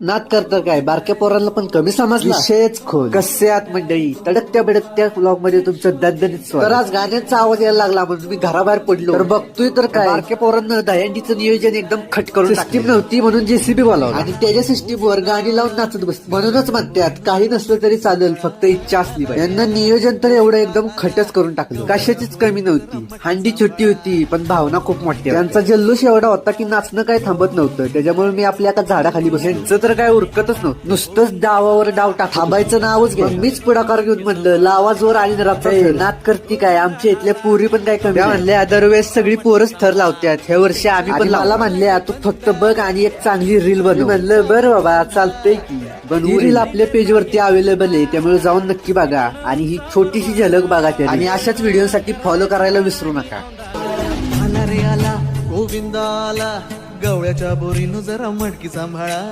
नाद करतं काय? बारक्या पोरांना पण कमी समजला. विषयच खोल. कसे आत मंडळी तडकत्या बिडकत्या ब्लॉगमध्ये तुमचं दणदणीत स्वागत. तर आज गाण्यांचा आवाज यायला लागला म्हणून मी घराबाहेर पडलो. तर बघतोय तर काय? बारक्या पोरांना दहंडीचं नियोजन एकदम खट करून सिस्टीम नव्हती म्हणून जेसीबी बोलावलं. आणि त्याच्या सिस्टीमवर गाणी लावून नाचत बस म्हणूनच म्हणतात काही नसलं तरी चालेल फक्त इच्छा असली पाहिजे. यांना नियोजन तर एवढं एकदम खटच करून टाकलं. कशाचीच कमी नव्हती. हांडी छोटी होती पण भावना खूप मोठी त्यांचा जल्लोष एवढा होता की नाचणं काय थांबत नव्हतं. त्याच्यामुळे मी आपल्या एका झाडाखाली बस यांचं तर काय उरकतच नव्हतं. नुसतंच डावावर डाव टाक थांबायचं नावच घ्या मीच पुढाकार घेऊन म्हणलं लावा जोर आणि रात्र नात करती काय? आमच्या इथल्या पोरी पण काय कमी म्हणल्या दरवेळेस सगळी पोरच थर लावत्यात. ह्या वर्षी आम्ही पण मला म्हणले तू फक्त बघ आणि एक चांगली रील बनव. म्हणलं बरं बाबा चालतंय की. बनवू रील आपल्या पेज वरती अवेलेबल आहे त्यामुळे जाऊन नक्की बघा. आणि ही छोटीशी झलक बघा त्या आणि अशाच व्हिडिओसाठी फॉलो करायला विसरू नका. आला रे आला गोविंदा आला गवळ्याच्या बोरीनं जरा मटकी सांभाळा.